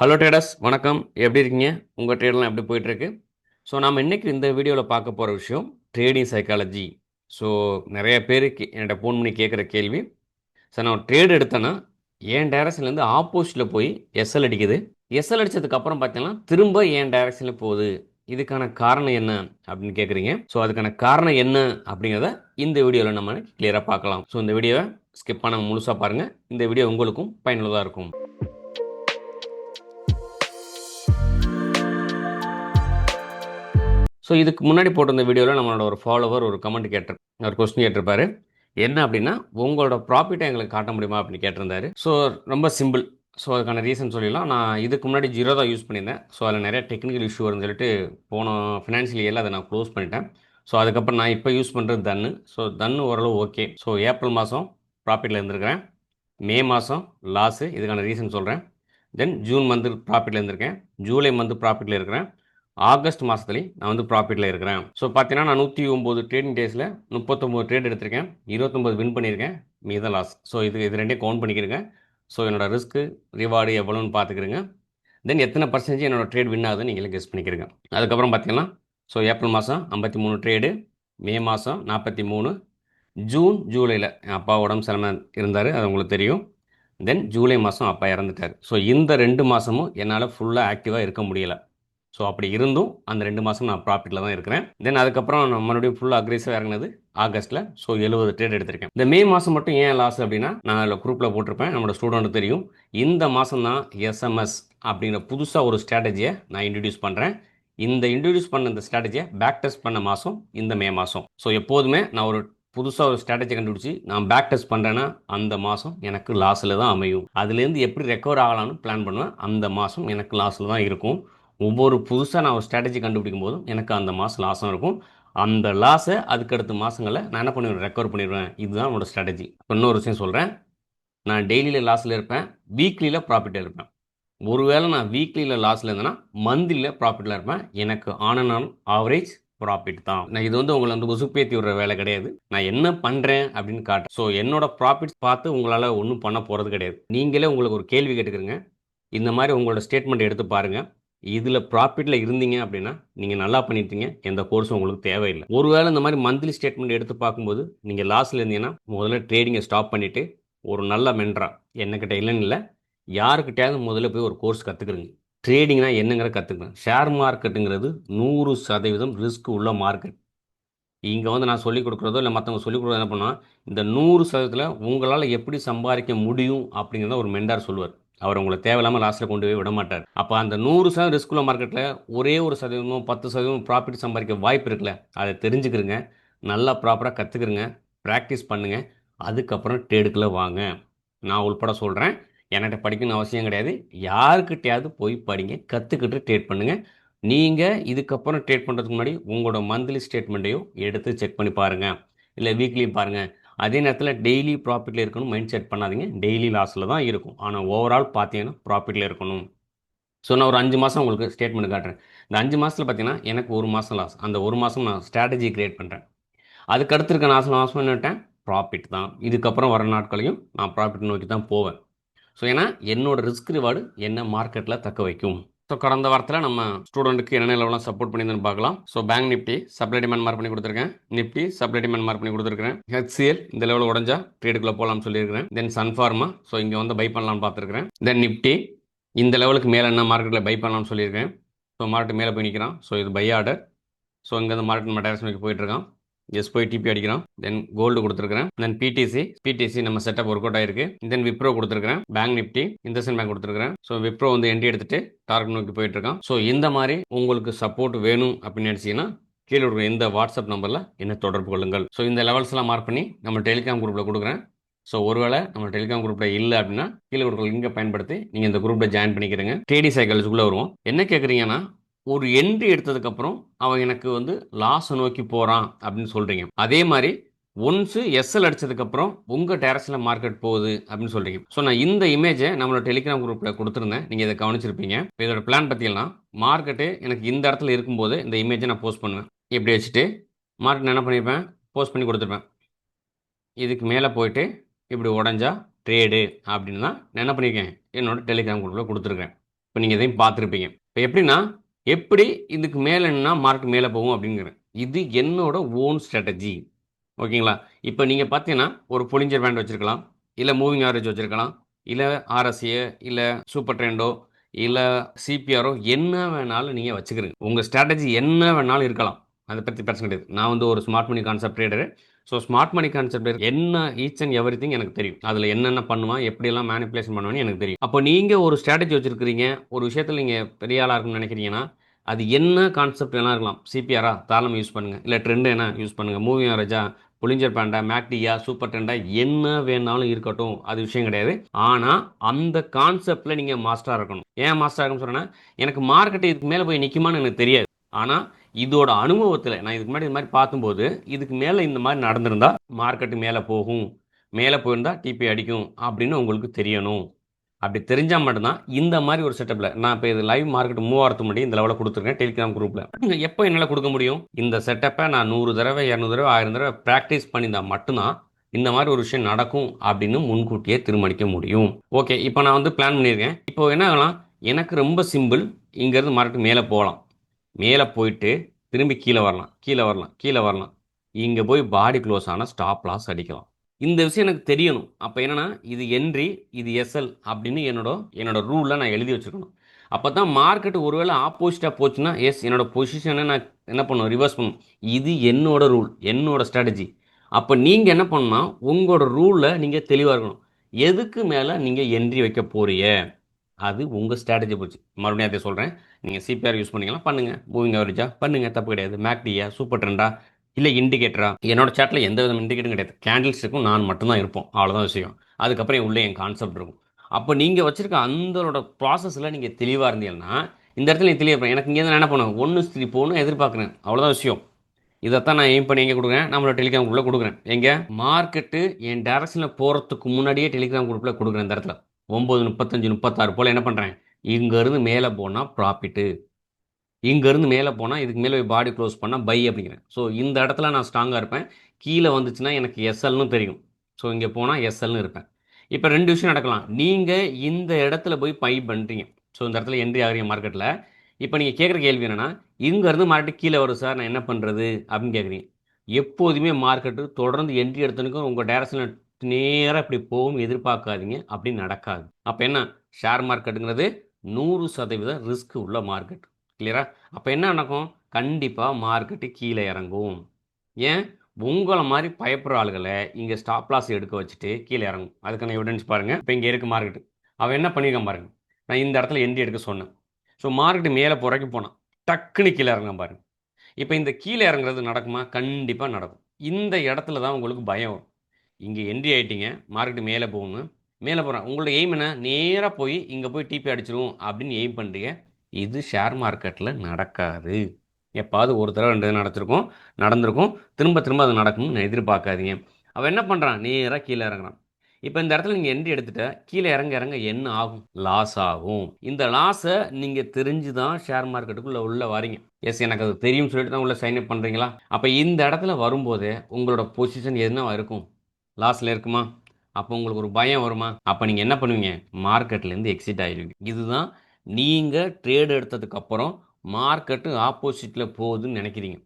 Hello traders வணக்கம். எப்படி இருக்கீங்க? உங்கள் ட்ரேடெலாம் எப்படி போயிட்டுருக்கு ஸோ நாம் இன்றைக்கி இந்த வீடியோவில் பார்க்க போகிற விஷயம் ட்ரேடிங் சைக்காலஜி ஸோ நிறைய பேருக்கு என்கிட்ட ஃபோன் பண்ணி கேட்குற கேள்வி. சார் நான் ட்ரேட் எடுத்தேன்னா என் டைரக்ஷன்லேருந்து ஆப்போசிட்டில் போய் எஸ்எல் அடிக்குது. எஸ்எல் அடித்ததுக்கப்புறம் பார்த்தீங்கன்னா திரும்ப என் டைரக்ஷனில் போகுது. இதுக்கான காரணம் என்ன அப்படின்னு கேட்குறீங்க ஸோ அதுக்கான காரணம் என்ன அப்படிங்கிறத இந்த வீடியோவில் நம்ம கிளியராக பார்க்கலாம். ஸோ இந்த வீடியோவை ஸ்கிப் பண்ண முழுசாக பாருங்கள் இந்த வீடியோ உங்களுக்கும் பயனுள்ளதாக இருக்கும். ஸோ இதுக்கு முன்னாடி போட்டிருந்த வீடியோவில் நம்மளோட ஒரு ஃபாலோவர் ஒரு கமெண்ட் கேட்டு ஒரு கொஸ்டின் கேட்டிருப்பாரு. என்ன அப்படின்னா உங்களோட ப்ராஃபிட்டை எங்களுக்கு காட்ட முடியுமா? அப்படின்னு கேட்டிருந்தாரு. ஸோ ரொம்ப சிம்பிள் ஸோ அதுக்கான ரீசன் சொல்லிடலாம். நான் இதுக்கு முன்னாடி ஜீரோ தான் யூஸ் பண்ணியிருந்தேன். ஸோ அதில் நிறைய டெக்னிக்கல் இஷ்யூ வரும்னு சொல்லிட்டு போன ஃபினான்ஷியல் இயரில் அதை நான் க்ளோஸ் பண்ணிட்டேன். ஸோ அதுக்கப்புறம் நான் இப்போ யூஸ் பண்ணுறது தன்னு ஸோ தன்னு ஓரளவு ஓகே ஸோ ஏப்ரல் மாதம் ப்ராஃபிட்டில் இருந்திருக்கிறேன். மே மாதம் லாஸு இதுக்கான ரீசன் சொல்கிறேன் தென் ஜூன் மந்த்து ப்ராஃபிட்டில் இருந்திருக்கேன். ஜூலை மந்த்து ப்ராஃபிட்டில் இருக்கிறேன். ஆகஸ்ட் மாதத்துலேயும் நான் வந்து ப்ராஃபிட்டில் இருக்கிறேன். ஸோ பார்த்தீங்கன்னா நான் நூற்றி ஒம்பது ட்ரேடிங் டேஸில் முப்பத்தொம்போது ட்ரேட் எடுத்திருக்கேன். இருபத்தொம்போது வின் பண்ணியிருக்கேன். மீத லாஸ் ஸோ இது இது ரெண்டே கவுண்ட் பண்ணிக்கிறேங்க ஸோ என்னோடய ரிஸ்க்கு ரிவார்டு எவ்வளோன்னு பார்த்துக்கிறேங்க தென் எத்தனை பர்சன்டேஜ் என்னோடய ட்ரேட் வின் ஆகுதுன்னு நீங்களே கெஸ் பண்ணிக்கிறீங்க அதுக்கப்புறம் பார்த்தீங்கன்னா ஸோ ஏப்ரல் மாதம் ஐம்பத்தி மூணு ட்ரேடு மே மாதம் நாற்பத்தி மூணு ஜூன் ஜூலையில் என் அப்பா உடம்பு சிலமை இருந்தார் அது உங்களுக்கு தெரியும். தென் ஜூலை மாதம் அப்பா இறந்துட்டார். ஸோ இந்த ரெண்டு மாதமும் என்னால் ஃபுல்லாக ஆக்டிவாக இருக்க முடியலை. ஸோ அப்படி இருந்தும் அந்த ரெண்டு மாதம் நான் ப்ராஃபிட்டில் தான் இருக்கிறேன். தென் அதுக்கப்புறம் நான் மறுபடியும் ஃபுல்லாக அக்ரெசிவாக இறங்கினது ஆகஸ்ட்டில் ஸோ எழுபது ட்ரேட் எடுத்திருக்கேன். இந்த மே மாதம் மட்டும் ஏன் லாஸ் அப்படின்னா நான் அதில் குரூப்பில் போட்டிருப்பேன். நம்மளோட ஸ்டூடெண்ட் தெரியும். இந்த மாதம் தான் எஸ்எம்எஸ் அப்படிங்கிற புதுசாக ஒரு ஸ்ட்ராட்டஜியை நான் இன்ட்ரடியூஸ் பண்ணுறேன் இந்த இன்ட்ரடியூஸ் பண்ண இந்த ஸ்ட்ராட்டஜியை பேக் டெஸ்ட் பண்ண மாதம் இந்த மே மாதம் ஸோ எப்போதுமே நான் ஒரு புதுசாக ஒரு ஸ்ட்ராட்டஜி கண்டுபிடிச்சி நான் பேக் டெஸ்ட் பண்ணுறேன்னா அந்த மாதம் எனக்கு லாஸில் தான் அமையும். அதுலேருந்து எப்படி ரெக்கவர் ஆகலாம்னு பிளான் பண்ணுவேன். அந்த மாதம் எனக்கு லாஸில் தான் இருக்கும். ஒவ்வொரு புதுசாக நான் ஒரு ஸ்ட்ராட்டஜி கண்டுபிடிக்கும் போதும் எனக்கு அந்த மாதம் லாஸும் இருக்கும். அந்த லாஸை அதுக்கடுத்த மாதங்களில் நான் என்ன பண்ணிடுவேன் ரெக்கவர் பண்ணிடுவேன் இதுதான் என்னோடய ஸ்ட்ராட்டஜி இன்னொரு விஷயம் சொல்கிறேன் நான் டெய்லியில் லாஸில் இருப்பேன். வீக்லியில் ப்ராஃபிட்டில் இருப்பேன். ஒருவேளை நான் வீக்லியில் லாஸில் இருந்தேன்னா மந்த்லியில் ப்ராஃபிட்டில் இருப்பேன். எனக்கு on and on average profit தான். நான் இது வந்து உங்களை வந்து உசுப்பேத்தி விடுற வேலை கிடையாது. நான் என்ன பண்ணுறேன் அப்படின்னு காட்டுறேன். ஸோ என்னோட ப்ராஃபிட்ஸ் பார்த்து உங்களால் ஒன்றும் பண்ண போகிறது கிடையாது. நீங்களே உங்களுக்கு ஒரு கேள்வி கேட்டுக்கிறீங்க. இந்த மாதிரி உங்களோட ஸ்டேட்மெண்ட் எடுத்து பாருங்கள் இதில் ப்ராஃபிட்டில் இருந்தீங்க அப்படின்னா நீங்கள் நல்லா பண்ணிட்டீங்க. எந்த கோர்ஸும் உங்களுக்கு தேவையில்லை. ஒருவேளை இந்த மாதிரி மந்த்லி ஸ்டேட்மெண்ட் எடுத்து பார்க்கும்போது நீங்கள் லாஸில் இருந்தீங்கன்னா முதல்ல ட்ரேடிங்கை ஸ்டாப் பண்ணிவிட்டு ஒரு நல்ல மென்ட்ரா என்னக்கிட்ட இல்லைன்னு இல்லை யாருக்கிட்டையாவது முதல்ல போய் ஒரு கோர்ஸ் கற்றுக்குறீங்க ட்ரேடிங்னா என்னங்கிற கற்றுக்கணும் ஷேர் மார்க்கெட்டுங்கிறது நூறு சதவீதம் ரிஸ்க் உள்ள மார்க்கெட் இங்கே வந்து நான் சொல்லிக் கொடுக்குறதோ இல்லை மற்றவங்க சொல்லிக் கொடுக்குறதோ என்ன பண்ணால் இந்த நூறு சதவீதத்தில் உங்களால் எப்படி சம்பாதிக்க முடியும் அப்படிங்கிறத ஒரு மெண்டார் சொல்லுவார். அவர் உங்களை தேவையில்லாமல் லாஸ்ட்டில் கொண்டு போய் விட மாட்டார். அப்போ அந்த நூறு சதவீதம் ரிஸ்குள்ள மார்க்கெட்டில் ஒரே ஒரு சதவீதமும் பத்து சதவீதம் ப்ராஃபிட் சம்பாதிக்க வாய்ப்பு இருக்குல்ல அதை தெரிஞ்சுக்கிறங்க நல்லா ப்ராப்பராக கற்றுக்குறங்க ப்ராக்டிஸ் பண்ணுங்கள் அதுக்கப்புறம் டேடுக்கில் வாங்க. நான் உள்பட சொல்கிறேன் என்கிட்ட படிக்கணும்னு அவசியம் கிடையாது. யாருக்கிட்டையாவது போய் படிங்க. கற்றுக்கிட்டு ட்ரேட் பண்ணுங்கள் நீங்கள் இதுக்கப்புறம் ட்ரேட் பண்ணுறதுக்கு முன்னாடி உங்களோட மந்த்லி ஸ்டேட்மெண்ட்டையும் எடுத்து செக் பண்ணி பாருங்கள் இல்லை வீக்லியும் பாருங்கள் அதே நேரத்தில் டெய்லி ப்ராஃபிட்டில் இருக்கணும் மைண்ட் செட் பண்ணாதீங்க. டெய்லி லாஸில் தான் இருக்கும். ஆனால் ஓவரால் பார்த்தீங்கன்னா ப்ராஃபிட்டில் இருக்கணும். ஸோ நான் ஒரு அஞ்சு மாதம் உங்களுக்கு ஸ்டேட்மெண்ட் காட்டுறேன். இந்த அஞ்சு மாதத்தில் பார்த்தீங்கன்னா எனக்கு ஒரு மாதம் லாஸ் அந்த ஒரு மாதம் நான் ஸ்ட்ராட்டஜி க்ரியேட் பண்ணுறேன் அதுக்கு அடுத்து இருக்க நாசம் மாதம் என்னட்டேன் ப்ராஃபிட் தான். இதுக்கப்புறம் வர நாட்களையும் நான் ப்ராஃபிட் நோக்கி தான் போவேன். ஸோ ஏன்னா என்னோடய ரிஸ்க் ரிவார்டு என்ன மார்க்கெட்டில் தக்க வைக்கும்? ஸோ கடந்த வாரத்தில் நம்ம ஸ்டூடெண்ட்டுக்கு என்னென்ன லெவலாம் சப்போர்ட் பண்ணியிருந்தேன்னு பார்க்கலாம். So bank Nifty supply demand mark பண்ணி கொடுத்துருக்கேன். நிஃப்டி சப்ளை டிமாண்ட் மார்க் பண்ணி கொடுத்துருக்கேன் ஹெச்சிஎல் இந்த லெவலில் உடஞ்சா ட்ரேடுக்குள்ளே போகலாம்னு சொல்லியிருக்கிறேன். தென் சன்ஃபார்மா ஸோ இங்கே வந்து பை பண்ணலாம்னு பார்த்துருக்கேன் தென் நிஃப்டி இந்த லெவலுக்கு மேலே என்ன மார்க்கெட்டில் பை பண்ணலாம்னு சொல்லியிருக்கேன். ஸோ மார்க்கெட் மேலே போய் நிற்கிறான் ஸோ இது பை ஆர்டர் ஸோ இங்கே மார்க்கெட் மெட்டாரஸ் டைரக்ஷன் போயிட்டுருக்கான் எஸ் போய் டிபி அடிக்கிறோம். தென் கோல்டு கொடுத்துருக்கேன் தென் பிடிசி பிடிசி நம்ம செட்டப் ஒர்க் அவுட் ஆயிருக்கு. தென் விப்ரோ கொடுத்துருக்கிறேன். பேங்க் நிப்டி இந்தசன் பேங்க் கொடுத்துருக்கிறேன். ஸோ விப்ரோ வந்து என்ட்ரி எடுத்துட்டு டார்கெட் நோக்கி போயிட்டு இருக்கான் ஸோ இந்த மாதிரி உங்களுக்கு சப்போர்ட் வேணும் அப்படின்னு நினச்சிங்கன்னா கீழே இருக்கிற இந்த வாட்ஸ்அப் நம்பரில் என்ன தொடர்பு கொள்ளுங்கள். ஸோ இந்த லெவல்ஸ்லாம் மார்க் பண்ணி நம்ம டெலிகாம் குரூப்பில் கொடுக்குறேன். ஸோ ஒருவேளை நம்ம டெலிகாம் குரூப்பில் இல்லை அப்படின்னா கீழே கொடுக்குற லிங்கை பயன்படுத்தி நீங்கள் இந்த குரூப்பில் ஜாயின் பண்ணிக்கிறீங்க. ட்ரேடி சைக்கிள்ஸுக்குள்ளே வருவோம். என்ன கேட்குறீங்கன்னா ஒரு என்ட்ரி எடுத்ததுக்கப்புறம் அவன் எனக்கு வந்து லாஸை நோக்கி போகிறான் அப்படின்னு சொல்கிறீங்க அதே மாதிரி ஒன்ஸு எஸ்எல் அடித்ததுக்கப்புறம் உங்கள் டேரஸில் மார்க்கெட் போகுது அப்படின்னு சொல்கிறீங்க ஸோ நான் இந்த இமேஜை நம்மளோட டெலிகிராம் குரூப்பில் கொடுத்துருந்தேன். நீங்கள் இதை கவனிச்சிருப்பீங்க. இப்போ இதோட பிளான் பார்த்தீங்கன்னா மார்க்கெட்டு எனக்கு இந்த இடத்துல இருக்கும்போது இந்த இமேஜை நான் போஸ்ட் பண்ணுவேன். இப்படி வச்சுட்டு மார்க்கெட் என்ன பண்ணியிருப்பேன் போஸ்ட் பண்ணி கொடுத்துருப்பேன். இதுக்கு மேலே போயிட்டு இப்படி உடஞ்சா ட்ரேடு அப்படின்னு தான் என்ன பண்ணியிருக்கேன் என்னோட டெலிகிராம் குரூப்பில் கொடுத்துருக்கேன். இப்போ நீங்கள் இதையும் பார்த்துருப்பீங்க. இப்போ எப்படின்னா எப்படி இதுக்கு மேலேன்னா மார்க்கெட் மேலே போகும் அப்படிங்கிறேன். இது என்னோட ஓன் ஸ்ட்ராட்டஜி ஓகேங்களா? இப்போ நீங்கள் பார்த்தீங்கன்னா ஒரு பொலிஞ்சர் பேண்ட் வச்சுருக்கலாம். இல்லை மூவிங் ஆவரேஜ் வச்சுருக்கலாம். இல்லை ஆர்எஸ்ஏ இல்லை சூப்பர் ட்ரெண்டோ இல்லை சிபிஆரோ என்ன வேணாலும் நீங்கள் வச்சுக்கிறீங்க உங்கள் ஸ்ட்ராட்டஜி என்ன வேணாலும் இருக்கலாம். அதை பற்றி பிரச்சனை கிடையாது நான் வந்து ஒரு smart money concept trader so smart money concept என்ன ஈச் அண்ட் எவ்ரி திங் எனக்கு தெரியும். அதில் என்னென்ன பண்ணுவான் எப்படியெல்லாம் மேனிப்புலேஷன் பண்ணுவான்னு எனக்கு தெரியும். அப்போ நீங்கள் ஒரு ஸ்ட்ராட்டஜி வச்சுருக்கிறீங்க ஒரு விஷயத்தில் நீங்கள் பெரிய ஆளாக இருக்குன்னு நினைக்கிறீங்கன்னா அது என்ன கான்செப்ட் வேணா இருக்கலாம். சிபிஆரா தாளம் யூஸ் பண்ணுங்கள் இல்லை ட்ரெண்டு என்ன யூஸ் பண்ணுங்கள் மூவி ஆவரேஜா புளிஞ்சர் பேண்டா மேக்டியா சூப்பர் டெண்டா என்ன வேணாலும் இருக்கட்டும். அது விஷயம் கிடையாது. ஆனால் அந்த கான்செப்டில் நீங்கள் மாஸ்டராக இருக்கணும். ஏன் மாஸ்டராக இருக்கணும்னு சொன்னால் எனக்கு மார்க்கெட் இதுக்கு மேலே போய் நிற்குமான்னு எனக்கு தெரியாது. ஆனால் இதோட அனுபவத்தில் நான் இதுக்கு முன்னாடி இது மாதிரி பார்க்கும்போது இதுக்கு மேலே இந்த மாதிரி நடந்திருந்தால் மார்க்கெட்டு மேலே போகும். மேலே போயிருந்தால் டிபி அடிக்கும் அப்படின்னு உங்களுக்கு தெரியணும். அப்படி தெரிஞ்சால் மட்டும்தான் இந்த மாதிரி ஒரு செட்டப்பில் நான் இப்போ இது லைவ் மார்க்கெட் மூவாயிரத்து முன்னாடி இந்த லெவலில் கொடுத்துருக்கேன் டெலிகிராம் குரூப்பில் எப்போ என்னால் கொடுக்க முடியும்? இந்த செட்டப்பை நான் நூறு தடவை இரநூறு தடவை ஆயிரம் தடவை ப்ராக்டிஸ் பண்ணியிருந்தால் மட்டும்தான் இந்த மாதிரி ஒரு விஷயம் நடக்கும் அப்படின்னு முன்கூட்டியே தீர்மானிக்க முடியும். ஓகே இப்போ நான் வந்து பிளான் பண்ணியிருக்கேன். இப்போ என்ன ஆகலாம்? எனக்கு ரொம்ப சிம்பிள் இங்கேருந்து மார்க்கெட் மேலே போகலாம். மேலே போயிட்டு திரும்பி கீழே வரலாம் கீழே வரலாம் கீழே வரலாம். இங்கே போய் பாடி க்ளோஸ் ஆனால் ஸ்டாப் லாஸ் அடிக்கலாம். இந்த விஷயம் எனக்கு தெரியணும். அப்போ என்னன்னா இது என்ட்ரி இது எஸ்எல் அப்படின்னு என்னோட என்னோட ரூலில் நான் எழுதி வச்சுருக்கணும். அப்போ தான் மார்க்கெட் ஒருவேளை ஆப்போசிட்டாக போச்சுன்னா எஸ் என்னோடய பொசிஷனை நான் என்ன பண்ணுவேன்? ரிவர்ஸ் பண்ணும் இது என்னோட ரூல் என்னோட ஸ்ட்ராட்டஜி அப்போ நீங்கள் என்ன பண்ணணும்னா உங்களோட ரூலில் நீங்கள் தெளிவாக இருக்கணும். எதுக்கு மேலே நீங்கள் என்ட்ரி வைக்க போறிய அது உங்கள் ஸ்ட்ராட்டஜி போச்சு. மறுபடியும் அதை சொல்கிறேன் நீங்கள் சிபிஆர் யூஸ் பண்ணிக்கலாம். பண்ணுங்கள் மூவிங் அவரேஜா பண்ணுங்கள் தப்பு கிடையாது. மேக்டியா சூப்பர் ட்ரெண்டா இல்லை இண்டிகேட்டரா என்னோட சாட்டில் எந்த விதம் இண்டிகேட்டரும் கிடையாது. கேண்டில்ஸுக்கும் நான் மட்டும்தான் இருப்போம். அவ்வளோதான் விஷயம். அதுக்கப்புறம் உள்ளே என் கான்செப்ட் இருக்கும். அப்போ நீங்கள் வச்சுருக்க அந்தோட ப்ராசஸில் நீங்கள் தெளிவாக இருந்தீங்கன்னா இந்த இடத்துல நீ தெளிவாக எனக்கு இங்கே என்ன பண்ணுவேன்? ஒன்று ஸ்திரி போகணும் எதிர்பார்க்குறேன். அவ்வளோதான் விஷயம். இதைத்தான் நான் எய்ம் பண்ணி எங்கே கொடுக்குறேன்? நம்மளோட டெலிகிராம் குரூப்பில் கொடுக்குறேன். எங்கே? மார்க்கெட்டு என் டேரக்ஷனில் போகிறதுக்கு முன்னாடியே டெலிகிராம் குரூப்பில் கொடுக்குறேன் இந்த இடத்துல. ஒம்பது முப்பத்தஞ்சு முப்பத்தாறு போல் என்ன பண்ணுறேன் இங்கேருந்து மேலே போனால் ப்ராஃபிட்டு இங்கேருந்து மேலே போனால் இதுக்கு மேலே போய் பாடி க்ளோஸ் பண்ணால் பை அப்படிங்கிறேன். ஸோ இந்த இடத்துல நான் ஸ்ட்ராங்காக இருப்பேன். கீழே வந்துச்சுன்னா எனக்கு எஸ்எல்னு தெரியும். ஸோ இங்கே போனால் எஸ்எல்னு இருப்பேன். இப்போ ரெண்டு விஷயம் நடக்கலாம். நீங்கள் இந்த இடத்துல போய் பை பண்ணுறீங்க ஸோ இந்த இடத்துல என்ட்ரி ஆகிறீங்க மார்க்கெட்டில் இப்போ நீங்கள் கேட்குற கேள்வி என்னென்னா இங்கேருந்து மார்க்கெட் கீழே வரும் சார் நான் என்ன பண்ணுறது அப்படின்னு கேட்குறீங்க. எப்போதுமே மார்க்கெட்டு தொடர்ந்து என்ட்ரி எடுத்தனுக்கும் உங்கள் டேரக்ஷனில் நேராக இப்படி போகும் எதிர்பார்க்காதீங்க. அப்படி நடக்காது. அப்போ என்ன? ஷேர் மார்க்கெட்டுங்கிறது நூறு சதவீதம் ரிஸ்க் உள்ள மார்க்கெட் கிளியரா அப்போ என்ன நடக்கும்? கண்டிப்பாக மார்க்கெட்டு கீழே இறங்கும். ஏன்? உங்களை மாதிரி பயப்படுற ஆளுகளை இங்கே ஸ்டாப் லாஸ் எடுக்க வச்சுட்டு கீழே இறங்கும். அதுக்கான எவிடன்ஸ் பாருங்கள் இப்போ இங்கே இருக்குது மார்க்கெட்டு அவன் என்ன பண்ணியிருக்கான் பாருங்க. நான் இந்த இடத்துல என்ட்ரி எடுக்க சொன்னேன். ஸோ மார்க்கெட்டு மேலே புறக்கி போனான். டக்குன்னு கீழே இறங்க பாருங்கள் இப்போ இந்த கீழே இறங்குறது நடக்குமா? கண்டிப்பாக நடக்கும். இந்த இடத்துல தான் உங்களுக்கு பயம் வரும். இங்கே என்ட்ரி ஆகிட்டீங்க மார்க்கெட்டு மேலே போகணும். மேலே போகிறேன் உங்களோட எய்ம் என்ன? நேராக போய் இங்கே போய் டிபி அடிச்சிருவோம் அப்படின்னு எய்ம் பண்ணுறீங்க இது ஷேர் மார்க்கெட்டில் நடக்காது. எப்பாவது ஒரு தடவை ரெண்டு தடவை நடந்திருக்கும் திரும்ப திரும்ப அது நடக்கும்னு எதிர்பார்க்காதீங்க. அவன் என்ன பண்ணுறான் நேராக கீழே இறங்குறான். இப்போ இந்த இடத்துல நீங்கள் என்ட்ரி எடுத்துகிட்ட கீழே இறங்க இறங்க என்ன ஆகும்? லாஸ் ஆகும். இந்த லாஸை நீங்கள் தெரிஞ்சு தான் ஷேர் மார்க்கெட்டுக்குள்ளே உள்ளே வரீங்க. எஸ் எனக்கு அது தெரியும்னு சொல்லிட்டு தான் உள்ளே சைன் அப் பண்ணுறீங்களா அப்போ இந்த இடத்துல வரும்போது உங்களோட பொசிஷன் என்ன இருக்கும்? லாஸில் இருக்குமா? அப்போ உங்களுக்கு ஒரு பயம் வருமா? அப்போ நீங்கள் என்ன பண்ணுவீங்க? மார்க்கெட்லேருந்து எக்ஸிட் ஆகிடுவீங்க இதுதான் நீங்கள் ட்ரேட் எடுத்ததுக்கப்புறம் மார்க்கெட்டு ஆப்போசிட்டில் போகுதுன்னு நினைக்கிறீங்க.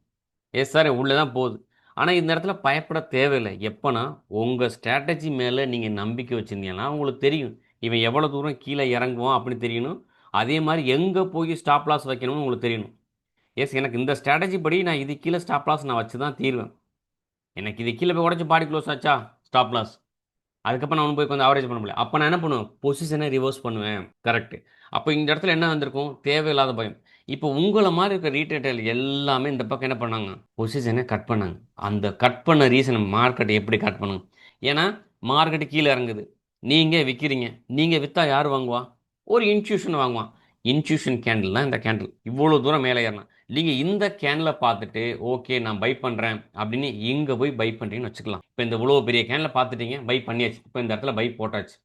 எஸ் சார் உள்ளே தான் போகுது. ஆனால் இந்த இடத்துல பயப்பட தேவையில்லை. எப்போனா உங்கள் ஸ்ட்ராட்டஜி மேலே நீங்கள் நம்பிக்கை வச்சுருந்தீங்கன்னா உங்களுக்கு தெரியும். இவன் எவ்வளோ தூரம் கீழே இறங்குவான் அப்படின்னு தெரியணும். அதே மாதிரி எங்கே போய் ஸ்டாப் லாஸ் வைக்கணும்னு உங்களுக்கு தெரியணும். எஸ் எனக்கு இந்த ஸ்ட்ராட்டஜி படி நான் இது கீழே ஸ்டாப் லாஸ் நான் வச்சு தான் தீர்வேன். எனக்கு இது கீழே போய் உடச்சி பாடி க்ளோஸ் ஆச்சா? ஸ்டாப் லாஸ் அதுக்கப்புறம் நான் போய் கொஞ்சம் ஆவரேஜ் பண்ண முடியல. அப்போ நான் என்ன பண்ணுவேன்? பொசிஷனை ரிவர்ஸ் பண்ணுவேன். கரெக்ட் அப்போ இந்த இடத்துல என்ன வந்திருக்கும்? தேவையில்லாத பயம். இப்போ உங்களை மாதிரி இருக்க ரீட்டைல் எல்லாமே இந்த பக்கம் என்ன பண்ணாங்க? பொசிஷனை கட் பண்ணாங்க. அந்த கட் பண்ண ரீசன் மார்க்கெட் எப்படி கட் பண்ணுங்க ஏன்னா மார்க்கெட்டு கீழே இறங்குது. நீங்கள் விற்கிறீங்க நீங்கள் விற்றா யார் வாங்குவா? ஒரு இன்ஸ்டியூஷன் வாங்குவான். இன்ஸ்டியூஷன் கேண்டில் தான் இந்த கேண்டில் இவ்வளோ தூரம் மேலே ஏறணும் நீங்கள் இந்த கேனில் பார்த்துட்டு ஓகே நான் பை பண்ணுறேன் அப்படின்னு இங்கே போய் பை பண்ணுறீங்கன்னு வச்சுக்கலாம். இப்போ இந்த இவ்வளோ பெரிய கேனில் பார்த்துட்டீங்க பை பண்ணியாச்சு. இப்போ இந்த இடத்துல பை போட்டாச்சு.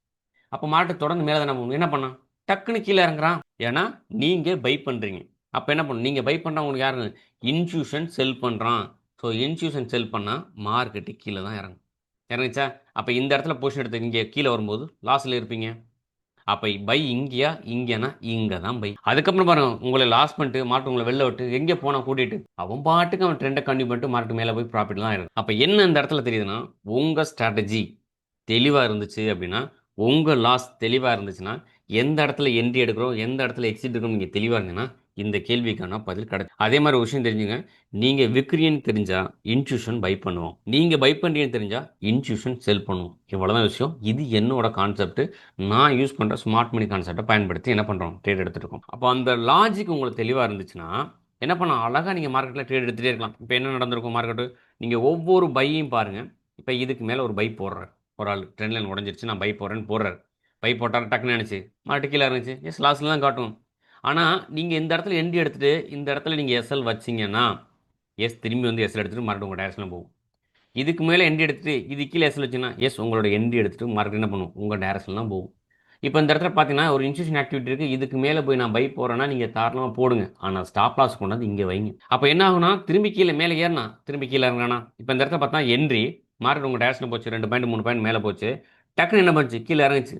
அப்போ மாட்டு தொடர்ந்து மேலே தானே என்ன பண்ணான்? டக்குன்னு கீழே இறங்குறான். ஏன்னா நீங்கள் பை பண்ணுறீங்க அப்போ என்ன பண்ணும் நீங்கள் பை பண்ணுறவங்களுக்கு யாருங்க இன்ஃபியூஷன் செல் பண்ணுறான் ஸோ இன்ஃபியூஷன் செல் பண்ணால் மார்க்கெட்டு கீழே தான் இறங்கும். இறங்குச்சா? அப்போ இந்த இடத்துல பொசிஷன் எடுத்து இங்கே கீழே வரும்போது லாஸில் இருப்பீங்க. அப்போ பை இங்கேயா இங்கேனா இங்கே தான் பை அதுக்கப்புறம் பாருங்க உங்களை லாஸ் பண்ணிட்டு மாட்டு உங்களை வெளில விட்டு எங்கே போனால் கூட்டிட்டு அவன் பாட்டுக்கு அவன் ட்ரெண்டை கண்டிப்பாக பண்ணிட்டு மார்க்கெட் மேலே போய் ப்ராஃபிட்லாம் இருக்கும் அப்போ என்ன இந்த இடத்துல தெரியுதுன்னா உங்கள் ஸ்ட்ராட்டஜி தெளிவாக இருந்துச்சு அப்படின்னா உங்கள் லாஸ் தெளிவாக இருந்துச்சுன்னா எந்த இடத்துல என்ட்ரி எடுக்கிறோம் எந்த இடத்துல எக்ஸிட் எடுக்கிறோம் நீங்கள் தெளிவாக இருந்தீங்கன்னா இந்த கேள்விக்கான பதில் கிடைக்கும் அதே மாதிரி ஒரு விஷயம் தெரிஞ்சுங்க. நீங்கள் விக்ரியன்னு தெரிஞ்சால் இன்ட்யூஷன் பை பண்ணுவோம். நீங்கள் பை பண்ணுறீங்கன்னு தெரிஞ்சால் இன்ட்யூஷன் செல் பண்ணுவோம். இவ்வளோதான் விஷயம். இது என்னோட கான்செப்ட் நான் யூஸ் பண்ணுற ஸ்மார்ட் மணி கான்செப்டை பயன்படுத்தி என்ன பண்ணுறோம் ட்ரேட் எடுத்துருக்கோம் அப்போ அந்த லாஜிக் உங்களுக்கு தெளிவாக இருந்துச்சுன்னா என்ன பண்ணலாம்? அழகாக நீங்கள் மார்க்கெட்டில் ட்ரேட் எடுத்துகிட்டே இருக்கலாம். இப்போ என்ன நடந்திருக்கும் மார்க்கெட்டு நீங்கள் ஒவ்வொரு பையையும் பாருங்கள் இப்போ இதுக்கு மேலே ஒரு பை போடுறாரு. ஒரு ஆள் ட்ரெண்ட் லைன் உடஞ்சிருச்சு நான் பை போடுறேன்னு போடுறாரு. பை போட்டார் டக்குன்னு நினச்சி மாட்டு கீழே இருந்துச்சு எஸ் லாஸ்ட்டில் தான் காட்டும். ஆனால் நீங்கள் இந்த இடத்துல எண்டி எடுத்துகிட்டு இந்த இடத்துல நீங்கள் எஸ்எல் வச்சிங்கன்னா எஸ் திரும்பி வந்து எஸ்எல் எடுத்துகிட்டு மறுபடியும் உங்கள் டேரக்ஷனில் போகும். இதுக்கு மேலே எண்டி எடுத்துகிட்டு இது கீழே எஸ்எல் வச்சிங்கன்னா எஸ் உங்களோட எண்டி எடுத்துகிட்டு மறுபடியும் என்ன பண்ணும்? உங்கள் டேரக்ஷனில் தான் போகும். இப்போ இந்த இடத்துல பார்த்தீங்கன்னா ஒரு இன்ஸ்டியூஷன் ஆக்டிவிட்டி இருக்குது இதுக்கு மேலே போய் நான் பை போகிறேன்னா நீங்கள் தாராளமாக போடுங்க. ஆனால் ஸ்டாப் லாஸ் கொண்டாந்து இங்கே வைங்க. அப்போ என்ன ஆகுனா திரும்பி கீழே மேலே ஏறினா திரும்பி கீழே இறங்கினா இப்போ இந்த இடத்துல பார்த்தா என்ட்ரி மார்க்கெட் உங்கள் டேரக்ஷனில் போச்சு. ரெண்டு பாயிண்ட் மூணு பாயிண்ட் மேலே போச்சு. டக்குன்னு என்ன பண்ணுச்சு? கீழே இறங்குச்சு.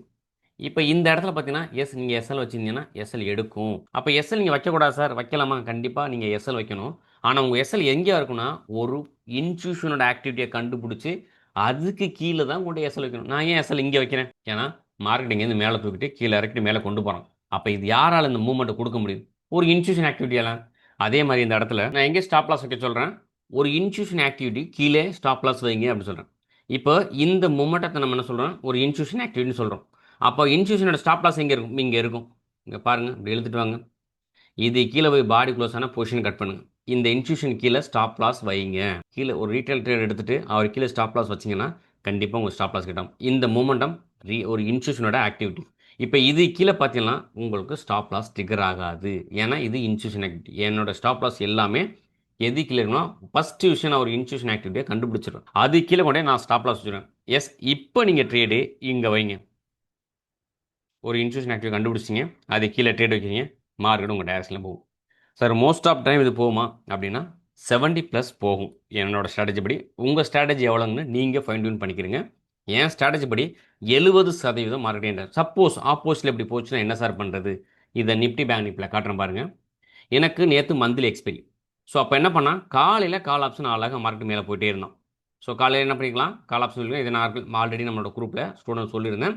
இப்போ இந்த இடத்துல பார்த்தீங்கன்னா எஸ் நீங்கள் எஸ்எல் வச்சிருந்தீங்கன்னா எஸ்எல் எடுக்கும். அப்போ எஸ்எல் நீங்கள் வைக்கக்கூடாது சார். வைக்கலாமா? கண்டிப்பாக நீங்கள் எஸ்எல் வைக்கணும். ஆனால் உங்கள் எஸ்எல் எங்கேயா இருக்குன்னா ஒரு இன்ஸ்டியூஷனோட ஆக்டிவிட்டியை கண்டுபிடிச்சி அதுக்கு கீழே தான் கொண்டு எஸ்எல் வைக்கணும். நான் ஏன் எஸ்எல் இங்கே வைக்கிறேன்? ஏன்னா மார்க்கெட்டிங்லேருந்து மேலே தூக்கிட்டு கீழே இறக்கிட்டு மேலே கொண்டு போகிறோம் அப்போ இது யாரால் இந்த மூவ்மெண்ட்டை கொடுக்க முடியும்? ஒரு இன்ஸ்டியூஷன் ஆக்டிவிட்டியெல்லாம் அதே மாதிரி இந்த இடத்துல நான் எங்கே ஸ்டாப் லாஸ் வைக்க சொல்கிறேன் ஒரு இன்ஸ்டியூஷன் ஆக்டிவிட்டி கீழே ஸ்டாப் லாஸ் வைங்க அப்படின்னு சொல்கிறேன் இப்போ இந்த மூமெண்ட்டத்தை நம்ம என்ன சொல்கிறோம் ஒரு இன்ஸ்டியூஷன் ஆக்டிவிட்டின்னு சொல்கிறோம் அப்போ இன்ஸ்டியூஷனோட ஸ்டாப் லாஸ் எங்கே இருக்கும்? இங்கே இருக்கும். இங்கே பாருங்கள் இப்படி எழுதிட்டு வாங்க. இது கீழே போய் பாடி க்ளோஸ் ஆனால் பொசிஷன் கட் பண்ணுங்கள் இந்த இன்ஸ்டியூஷன் கீழே ஸ்டாப் லாஸ் வைங்க. கீழே ஒரு ரீட்டைல் ட்ரேட் எடுத்துட்டு அவர் கீழே ஸ்டாப் லாஸ் வச்சிங்கன்னா கண்டிப்பாக உங்கள் ஸ்டாப் லாஸ் கிட்டும் இந்த மூமெண்டம் ரீ ஒரு இன்ஸ்டியூஷனோட ஆக்டிவிட்டி இப்போ இது கீழே பார்த்தீங்கன்னா உங்களுக்கு ஸ்டாப் லாஸ் ட்ரிகர் ஆகாது. ஏன்னா இது இன்ஸ்டியூஷன் ஆக்டிவிட்டி என்னோட ஸ்டாப் லாஸ் எல்லாமே எது கீழே இருக்குன்னா ஃபஸ்ட்டு விஷயம் நான் ஒரு இன்ஸ்டியூஷன் ஆக்டிவிட்டியை கண்டுபிடிச்சிடுறேன் அது கீழே கொண்டே நான் ஸ்டாப் லாஸ் வச்சுருவேன். எஸ் இப்போ நீங்கள் ட்ரேடு இங்கே வைங்க. ஒரு இன்ஸ்டியூஷன் ஆக்டிவ் கண்டுபிடிச்சிங்க அது கீழே ட்ரேட் வைக்கிறீங்க. மார்க்கெட் உங்கள் டேரக்ஷனில் போகும். சார் மோஸ்ட் ஆஃப் டைம் இது போகுமா? அப்படின்னா செவன்ட்டி ப்ளஸ் போகும். என்னோட ஸ்ட்ராட்டஜி படி உங்கள் ஸ்ட்ராட்டஜி எவ்வளோங்கன்னு நீங்கள் ஃபைன் டியூன் பண்ணிக்கிறீங்க. என் ஸ்ட்ராட்டஜி படி எழுபது சதவீதம் மார்க்கெட்டிங் சப்போஸ் ஆப்போசிட்டில் இப்படி போச்சுன்னா என்ன சார் பண்ணுறது இதை நிப்டி பேங்க் நிப்பில் காட்டுறேன் பாருங்கள் எனக்கு நேற்று மந்த்லி எக்ஸ்பெரி ஸோ அப்போ என்ன பண்ணால் காலையில் கால் ஆப்ஷன் ஆளாக மார்க்கெட் மேலே போயிட்டே இருந்தோம் ஸோ காலையில் என்ன பண்ணிக்கலாம்? கால் ஆப்ஷன் இதை நான் ஆல்ரெடி நம்மளோட குரூப்பில் ஸ்டூடெண்ட் சொல்லியிருந்தேன்.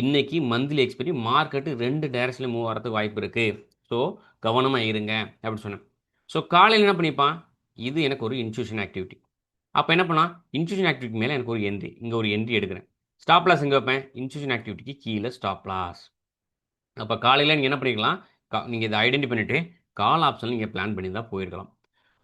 இன்றைக்கி மந்த்லி எக்ஸ்பெரி மார்க்கெட்டு ரெண்டு டேரக்ஷனில் மூவ் ஆகிறதுக்கு வாய்ப்பு இருக்குது ஸோ கவனமாக இருங்க அப்படின்னு சொன்னேன். ஸோ காலையில் என்ன பண்ணிப்பான்? இது எனக்கு ஒரு இன்ஸ்டியூஷன் ஆக்டிவிட்டி அப்போ என்ன பண்ணா இன்ஸ்டியூஷன் ஆக்டிவிட்டி மேலே எனக்கு ஒரு என்ட்ரி இங்கே ஒரு என்ட்ரி எடுக்கிறேன். ஸ்டாப் லாஸ் எங்கே வைப்பேன்? இன்ஸ்டியூஷன் ஆக்டிவிட்டிக்கு கீழே ஸ்டாப் லாஸ் அப்போ காலையில் நீங்கள் என்ன பண்ணிக்கலாம்? கா நீங்கள் இதை ஐடென்டி பண்ணிவிட்டு கால் ஆப்ஷன் நீங்கள் பிளான் பண்ணி தான் போயிருக்கலாம்.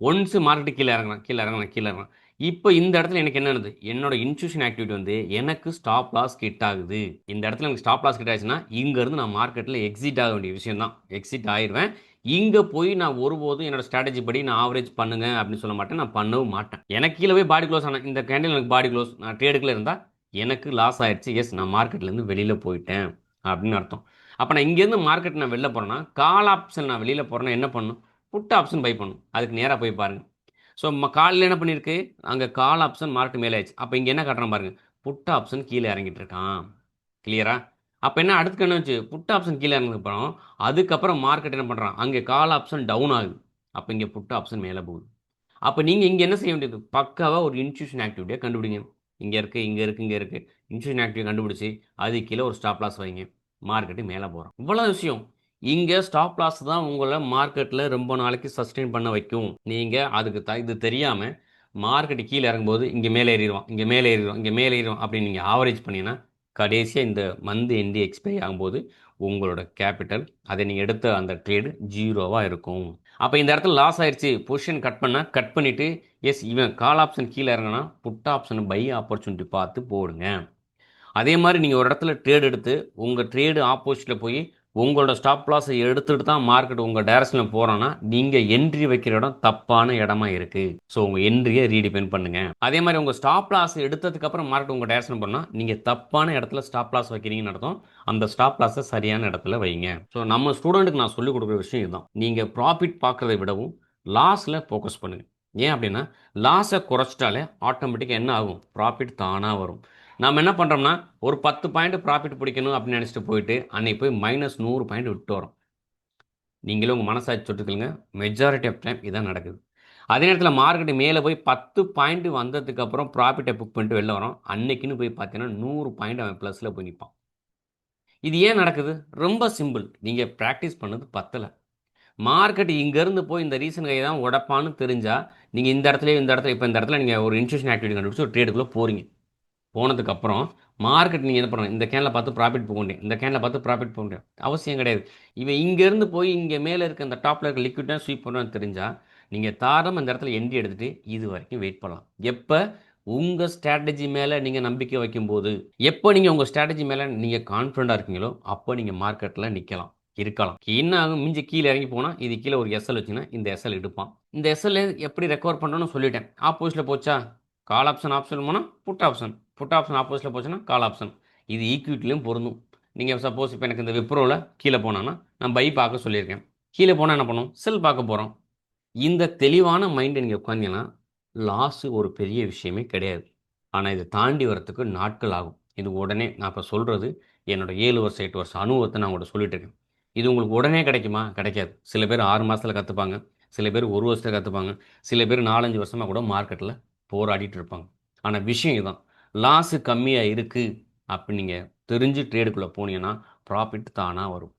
ஒன்ஸு மார்க்கெட்டு கீழே இறங்கலாம் கீழே இறங்கலாம் கீழே இறங்கலாம். இப்போ இந்த இடத்துல எனக்கு என்ன என்னோட இன்ஸ்டியூஷன் ஆக்டிவிட்டி வந்து எனக்கு ஸ்டாப் லாஸ் கிட் ஆகுது. இந்த இடத்துல எனக்கு ஸ்டாப் லாஸ் கிட் ஆச்சுன்னா இங்கேருந்து நான் மார்க்கெட்டில் எக்ஸிட் ஆக வேண்டிய விஷயம் தான் எக்ஸிட் ஆயிடுவேன் இங்கே போய் நான் ஒருபோதும் என்னோட ஸ்ட்ராட்டஜி படி நான் ஆவரேஜ் பண்ணுங்க அப்படின்னு சொல்ல மாட்டேன். நான் பண்ணவும் மாட்டேன். எனக்கு கீழே போய் பாடி க்ளோஸ் ஆனால் இந்த கேண்டில் எனக்கு பாடி க்ளோஸ் நான் ட்ரேடுக்குள்ள இருந்தால் எனக்கு லாஸ் ஆயிடுச்சு. எஸ் நான் மார்க்கெட்லேருந்து வெளியில் போயிட்டேன் அப்படின்னு அர்த்தம். அப்போ நான் இங்கேருந்து மார்க்கெட் நான் வெளில போகிறேன்னா கால் ஆப்ஷன் நான் வெளியில் போகிறேன்னா என்ன பண்ணும்? புட் ஆப்ஷன் பை பண்ணும். அதுக்கு நேராக போய் பாருங்கள் ஸோ காலையில் என்ன பண்ணியிருக்கு? அங்கே கால் ஆப்ஷன் மார்க்கெட் மேலே ஆயிடுச்சு. அப்போ இங்கே என்ன காட்டுறான் பாருங்கள் புட் ஆப்ஷன் கீழே இறங்கிட்டு இருக்கான். கிளியரா அப்போ என்ன அடுத்து என்ன வச்சு புட் ஆப்ஷன் கீழே இறங்கினதுக்கப்புறம் அதுக்கப்புறம் மார்க்கெட் என்ன பண்ணுறான் அங்கே கால் ஆப்ஷன் டவுன் ஆகுது. அப்போ இங்கே புட் ஆப்ஷன் மேலே போகுது. அப்போ நீங்கள் இங்கே என்ன செய்ய வேண்டியது? பக்காவாக ஒரு இன்ஸ்டியூஷன் ஆக்டிவிட்டியை கண்டுபிடிங்க. இங்கே இருக்குது இங்கே இருக்குது இங்கே இருக்குது இன்ஸ்டியூஷன் ஆக்டிவிட்டி கண்டுபிடிச்சி அது கீழே ஒரு ஸ்டாப் லாஸ் வைங்க. மார்க்கெட்டு மேலே போகிறோம் இவ்வளோ விஷயம். இங்கே ஸ்டாப் லாஸ் தான் உங்களை மார்க்கெட்டில் ரொம்ப நாளைக்கு சஸ்டெயின் பண்ண வைக்கும். நீங்கள் அதுக்கு த இது தெரியாமல் மார்க்கெட்டு கீழே இறங்கும்போது இங்கே மேலே ஏறிடுவான் இங்கே மேலே ஏறிடுவோம் இங்கே மேலே ஏறிடுவோம் அப்படின்னு நீங்கள் ஆவரேஜ் பண்ணீங்கன்னா கடைசியாக இந்த மந்த் எண்டி எக்ஸ்பைரி ஆகும்போது உங்களோட கேபிட்டல் அதை நீங்கள் எடுத்த அந்த ட்ரேடு ஜீரோவாக இருக்கும். அப்போ இந்த இடத்துல லாஸ் ஆயிடுச்சு பொசிஷன் கட் பண்ணால் கட் பண்ணிவிட்டு எஸ் இவன் கால் ஆப்ஷன் கீழே இறங்கினா புட் ஆப்ஷன் பை ஆப்பர்ச்சுனிட்டி பார்த்து போடுங்க. அதே மாதிரி நீங்கள் ஒரு இடத்துல ட்ரேடு எடுத்து உங்கள் ட்ரேடு ஆப்போசிட்டில் போய் உங்களோட ஸ்டாப் லாஸை எடுத்துகிட்டு தான் மார்க்கெட் உங்கள் டைரக்ஷனில் போகிறோன்னா நீங்கள் என்ட்ரி வைக்கிற இடம் தப்பான இடமா இருக்குது ஸோ உங்கள் என்ட்ரியை ரீடிபெண்ட் பண்ணுங்கள் அதே மாதிரி உங்கள் ஸ்டாப் லாஸ் எடுத்ததுக்கப்புறம் மார்க்கெட் உங்கள் டைரக்ஷன் போனால் நீங்கள் தப்பான இடத்துல ஸ்டாப் லாஸ் வைக்கிறீங்கன்னு அர்த்தம். அந்த ஸ்டாப் லாஸை சரியான இடத்துல வைங்க. ஸோ நம்ம ஸ்டூடெண்ட்டுக்கு நான் சொல்லிக் கொடுக்குற விஷயம் இதுதான். நீங்கள் ப்ராஃபிட் பார்க்குறதை விடவும் லாஸில் ஃபோக்கஸ் பண்ணுங்கள் ஏன் அப்படின்னா லாஸை குறைச்சிட்டாலே ஆட்டோமேட்டிக்காக என்ன ஆகும்? ப்ராஃபிட் தானாக வரும். நாம் என்ன பண்ணுறோம்னா ஒரு பத்து பாயிண்ட் ப்ராஃபிட் பிடிக்கணும் அப்படின்னு நினச்சிட்டு போயிட்டு அன்னைக்கு போய் மைனஸ் நூறு பாயிண்ட் விட்டு வரோம் நீங்களும் உங்கள் மனசாட்சி சொல்லிக்கலுங்க மெஜாரிட்டி ஆஃப் டைம் இதான் நடக்குது. அதே நேரத்தில் மார்க்கெட்டு மேலே போய் பத்து பாயிண்ட் வந்ததுக்கப்புறம் ப்ராஃபிட்டை புக் பண்ணிட்டு வெளில வரோம் அன்னைக்குன்னு போய் பார்த்தீங்கன்னா நூறு பாயிண்ட் அவன் ப்ளஸில் போய் நிற்பான் இது ஏன் நடக்குது? ரொம்ப சிம்பிள் நீங்கள் ப்ராக்டிஸ் பண்ணது பத்தலை. மார்க்கெட் இங்கேருந்து போய் இந்த ரீசன் கை தான் உடப்பான்னு தெரிஞ்சால் நீங்கள் இந்த இடத்துல இந்த இடத்துல இப்போ இந்த இடத்துல நீங்கள் ஒரு இன்ஸ்டியூஷன் ஆக்டிவிட்டி கண்டுபிடிச்சி ஒரு ட்ரேடுக்குள்ளே போகிறீங்க போனதுக்கப்புறம் மார்க்கெட் நீங்கள் என்ன பண்ணணும்? இந்த கேனில் பார்த்து ப்ராஃபிட் போக முடியும் இந்த கேனில் பார்த்து ப்ராஃபிட் போக முடியும் அவசியம் கிடையாது. இவன் இங்கேருந்து போய் இங்கே மேலே இருக்க இந்த டாப்பில் இருக்க லிக்விட் தான் ஸ்வீப் பண்ணுறான்னு தெரிஞ்சால் நீங்கள் தாரம் அந்த இடத்துல எண்டி எடுத்துகிட்டு இது வரைக்கும் வெயிட் பண்ணலாம். எப்போ? உங்கள் ஸ்ட்ராட்டஜி மேலே நீங்கள் நம்பிக்கை வைக்கும்போது. எப்போ நீங்கள் உங்கள் ஸ்ட்ராட்டஜி மேலே நீங்கள் கான்ஃபிடண்ட்டாக இருக்கீங்களோ அப்போ நீங்கள் மார்க்கெட்டில் நிற்கலாம் இருக்கலாம். என்ன ஆகும்? மிஞ்சி கீழே இறங்கி போனால் இது கீழே ஒரு எஸ்எல் வச்சுன்னா இந்த எஸ்எல் எடுப்பான். இந்த எஸ்எல் எப்படி ரெக்கவர் பண்ணணும்னு சொல்லிட்டேன். ஆப்போசிட்டில் போச்சா? கால் ஆப்ஷன் ஆப்ஷன் போனால் புட் ஆப்ஷன் புட் ஆப்ஷன் ஆப்போசிட்டில் போச்சுன்னா கால் ஆப்ஷன் இது ஈக்விட்டிலையும் பொருந்தும். நீங்கள் சப்போஸ் இப்போ எனக்கு இந்த விப்ரோவில் கீழே போனான்னா நான் பை பார்க்க சொல்லியிருக்கேன். கீழே போனால் என்ன பண்ணும்? செல் பார்க்க போகிறோம் இந்த தெளிவான மைண்டை நீங்கள் உட்காந்தீங்கன்னா லாஸு ஒரு பெரிய விஷயமே கிடையாது. ஆனால் இதை தாண்டி வரத்துக்கு நாட்கள் ஆகும். இது உடனே நான் இப்போ சொல்கிறது என்னோட ஏழு வருஷம் எட்டு வருஷம் அனுபவத்தை நான் உங்கள்கிட்ட சொல்லிட்டு இருக்கேன் இது உங்களுக்கு உடனே கிடைக்குமா? கிடைக்காது. சில பேர் ஆறு மாதத்தில் கற்றுப்பாங்க சில பேர் ஒரு வருஷத்தில் கற்றுப்பாங்க சில பேர் நாலஞ்சு வருஷமாக கூட மார்க்கெட்டில் போராடிட்டு இருப்பாங்க. ஆனால் விஷயம் இதுதான். லாஸு கம்மியாக இருக்குது அப்படின்னு நீங்கள் தெரிஞ்சு ட்ரேடுக்குள்ளே போனீங்கன்னா ப்ராஃபிட் தானாக வரும்.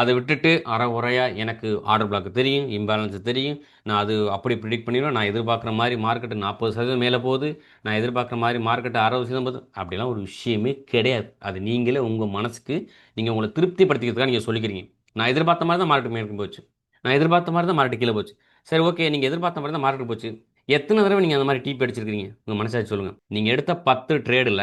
அதை விட்டுட்டு அரை உரையாக எனக்கு ஆர்டர் பிளாக் தெரியும் இம்பேலன்ஸ் தெரியும். நான் அது அப்படி ப்ரிடிக்ட் பண்ணிடுவேன். நான் எதிர்பார்க்குற மாதிரி மார்க்கெட்டு நாற்பது சதவீதம் மேலே போகுது. நான் எதிர்பார்க்குற மாதிரி மார்க்கெட்டு அறுபது சதவீதம் போகுது. அப்படிலாம் ஒரு விஷயமே கிடையாது. அது நீங்களே உங்கள் மனசுக்கு நீங்கள் உங்களை திருப்திப்படுத்திக்கிறதுக்காக நீங்கள் சொல்லிக்கிறீங்க. நான் எதிர்பார்த்த மாதிரி தான் மார்க்கெட் மேற்கு போச்சு. நான் எதிர்பார்த்த மாதிரி தான் மார்க்கெட் கீழே போச்சு. சரி ஓகே நீங்கள் எதிர்பார்த்த மாதிரி தான் மார்க்கெட் போச்சு. எத்தனை தடவை நீங்கள் அந்த மாதிரி டீப் அடிச்சிருக்கீங்க உங்கள் மனசாச்சு சொல்லுங்கள் நீங்கள் எடுத்த பத்து ட்ரேடில்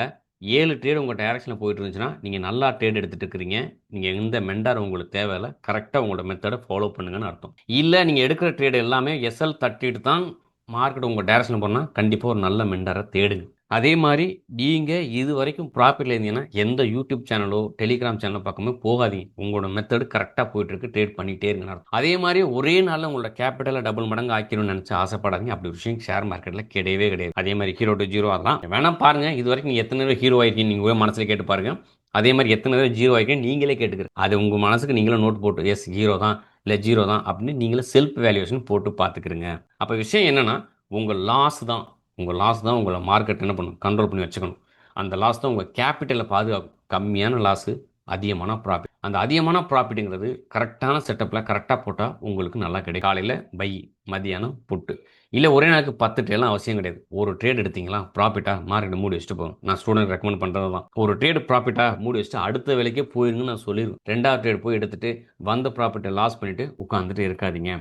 ஏழு ட்ரேடு உங்கள் டைரக்ஷனில் போயிட்டு இருந்துச்சுன்னா நீங்கள் நல்லா ட்ரேட் எடுத்துகிட்டு இருக்கிறீங்க. நீங்கள் எந்த மெண்டார் உங்களுக்கு தேவையில்லை. கரெக்டாக உங்களோட மெத்தடை ஃபாலோ பண்ணுங்கன்னு அர்த்தம். இல்லை நீங்கள் எடுக்கிற ட்ரேடு எல்லாமே எஸ்எல் தட்டிட்டு தான் மார்க்கெட் உங்கள் டைரக்ஷனில் போனால் கண்டிப்பாக ஒரு நல்ல மெண்டாரை தேடுங்க. அதே மாதிரி நீங்கள் இது வரைக்கும் ப்ராஃபிட்டில் இருந்தீங்கன்னா எந்த யூடியூப் சேனலோ டெலிகிராம் சேனலோ பக்கமே போகாதீங்க. உங்களோட மெத்தடு கரெக்டாக போயிட்டுருக்கு ட்ரேட் பண்ணிகிட்டே இருங்க அதே மாதிரி ஒரே நாளில் உங்களோட கேபிட்டலை டபுள் மடங்கு ஆக்கணும்னு நினச்சி ஆசைப்படாதீங்க. அப்படி விஷயம் ஷேர் மார்க்கெட்டில் கிடையவே கிடையாது. அதே மாதிரி ஹீரோ டு ஜீரோ அதெல்லாம் வேணால் பாருங்கள் இது வரைக்கும் நீங்கள் எத்தனை ஹீரோ ஆயிருக்கீங்க நீங்கள் மனசில் கேட்டு பாருங்கள் அதே மாதிரி எத்தனை தடவை ஜீரோ ஆகிருக்கீங்க நீங்களே கேட்டுக்கிறேன் அது உங்கள் மனசுக்கு நீங்களும் நோட் போட்டு எஸ் ஹீரோ தான் இல்லை ஜீரோ தான் அப்படின்னு நீங்களே செல்ஃப் வேல்யூவேஷன் போட்டு பார்த்துக்கிறங்க அப்போ விஷயம் என்னென்னா உங்கள் லாஸ் தான். உங்கள் லாஸ் தான் உங்களை மார்க்கெட் என்ன பண்ணும்? கண்ட்ரோல் பண்ணி வச்சுக்கணும். அந்த லாஸ் தான் உங்கள் கேபிட்டலை பாதுகாக்கும். கம்மியான லாஸு அதிகமான ப்ராஃபிட் அந்த அதிகமான ப்ராஃபிட்டுங்கிறது கரெக்டான செட்டப்பில் கரெக்டாக போட்டால் உங்களுக்கு நல்லா கிடைக்கும். காலையில் பை மதியானம் புட்டு. இல்லை ஒரே நாளுக்கு பத்து ட்ரேலாம் அவசியம் கிடையாது. ஒரு ட்ரேட் எடுத்தீங்களா ப்ராஃபிட்டாக மார்க்கெட் மூடி வச்சுட்டு போகும் நான் ஸ்டூடெண்ட் ரெக்கமெண்ட் பண்ணுறது தான். ஒரு ட்ரேடு ப்ராஃபிட்டாக மூடி வச்சுட்டு அடுத்த வேலைக்கே போயிருங்கன்னு நான் சொல்லிடுவேன் ரெண்டாவது ட்ரேட் போய் எடுத்துகிட்டு வந்த ப்ராஃபிட்டை லாஸ் பண்ணிவிட்டு உட்காந்துட்டு இருக்காதிங்க.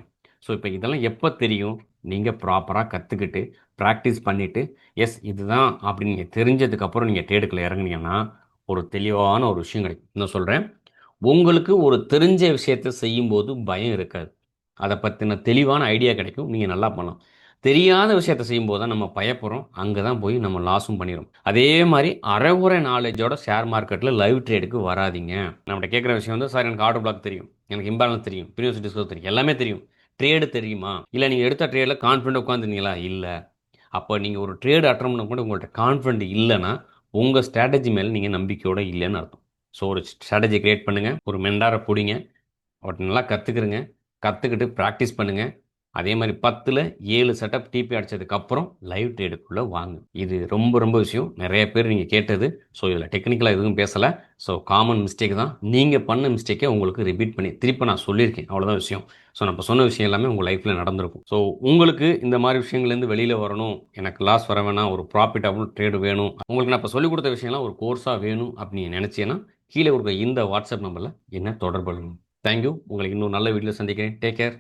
ஸோ இப்போ இதெல்லாம் எப்போ தெரியும்? நீங்கள் ப்ராப்பராக கற்றுக்கிட்டு ப்ராக்டிஸ் பண்ணிவிட்டு எஸ் இதுதான் அப்படின்னு நீங்கள் தெரிஞ்சதுக்கப்புறம் நீங்கள் ட்ரேடுக்குள்ள இறங்குனீங்கன்னா ஒரு தெளிவான ஒரு விஷயம் கிடைக்கும். இன்னும் சொல்கிறேன் உங்களுக்கு ஒரு தெரிஞ்ச விஷயத்தை செய்யும்போது பயம் இருக்காது. அதை பற்றின தெளிவான ஐடியா கிடைக்கும். நீங்கள் நல்லா பண்ணலாம். தெரியாத விஷயத்தை செய்யும்போது தான் நம்ம பயப்படுறோம். அங்கே தான் போய் நம்ம லாஸும் பண்ணிடும் அதே மாதிரி அறகுறை நாலேஜோட ஷேர் மார்க்கெட்டில் லைவ் ட்ரேடுக்கு வராதிங்க. நம்மகிட்ட கேட்குற விஷயம் வந்து சார் எனக்கு ஆர்டர் பிளாக் தெரியும். எனக்கு இம்பேலன்ஸ் தெரியும். ப்ரீவியஸ் டிஸ்கோ தெரியும். எல்லாமே தெரியும். ட்ரேடு தெரியுமா? இல்லை நீங்கள் எடுத்த ட்ரேடில் கான்ஃபிடென்ட் உட்காந்துருந்தீங்களா இல்லை. அப்போ நீங்கள் ஒரு ட்ரேடு அட்டன் கூட உங்கள்கிட்ட கான்ஃபிடென்ட் இல்லைன்னா உங்கள் ஸ்ட்ராட்டஜி மேலே நீங்கள் நம்பிக்கையோடு இல்லைன்னு அர்த்தம். ஸோ ஒரு ஸ்ட்ராட்டஜி க்ரியேட் பண்ணுங்கள் ஒரு மெண்டாரை பிடிங்க. அவர்கிட்ட நல்லா கற்றுக்குறங்க கற்றுக்கிட்டு ப்ராக்டிஸ் பண்ணுங்கள் அதே மாதிரி பத்தில் ஏழு செட்டப் டிபி அடித்ததுக்கப்புறம் லைவ் ட்ரேடுக்குள்ளே வாங்க. இது ரொம்ப ரொம்ப விஷயம். நிறைய பேர் நீங்கள் கேட்டது. ஸோ இதில் டெக்னிக்கலாக எதுவும் பேசலை. ஸோ காமன் மிஸ்டேக் தான். நீங்கள் பண்ண மிஸ்டேக்கை உங்களுக்கு ரிப்பீட் பண்ணி திருப்பி நான் சொல்லியிருக்கேன். அவ்வளோதான் விஷயம். ஸோ நம்ம சொன்ன விஷயம் எல்லாமே உங்கள் லைஃப்பில் நடந்திருக்கும். ஸோ உங்களுக்கு இந்த மாதிரி விஷயங்கள்லேருந்து வெளியில் வரணும். எனக்கு லாஸ் வர வேணாம். ஒரு ப்ராஃபிட்டபுள் ட்ரேடு வேணும். உங்களுக்கு நான் இப்போ சொல்லிக் கொடுத்த விஷயம்லாம் ஒரு கோர்ஸாக வேணும் அப்படின்னு நினச்சேன்னா கீழே கொடுக்க இந்த வாட்ஸ்அப் நம்பரில் என்ன தொடர்பு தேங்க்யூ உங்களுக்கு இன்னும் நல்ல வீட்டில் சந்திக்கிறேன். Take care